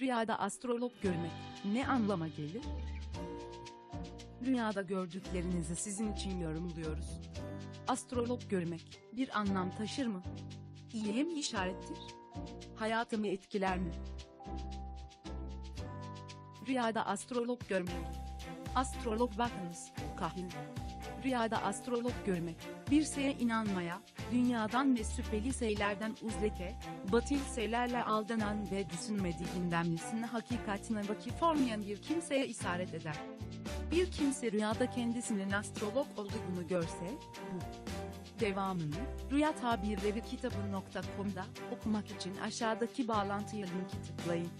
Rüyada astrolog görmek ne anlama gelir? Rüyada gördüklerinizi sizin için yorumluyoruz. Astrolog görmek bir anlam taşır mı? İyiye mi işarettir? Hayatımı etkiler mi? Rüyada astrolog görmek. Astrolog bakınız, kahin. Rüyada astrolog görmek, bir şeye inanmaya, dünyadan ve şüpheli şeylerden uzlete, batil şeylerle aldanan ve düşünmediğinden nesine hakikatine vakıf olmayan bir kimseye isaret eder. Bir kimse rüyada kendisinin astrolog olduğunu görse, bu devamını Rüya Tabirleri kitabı.com'da okumak için aşağıdaki bağlantıya linki tıklayın.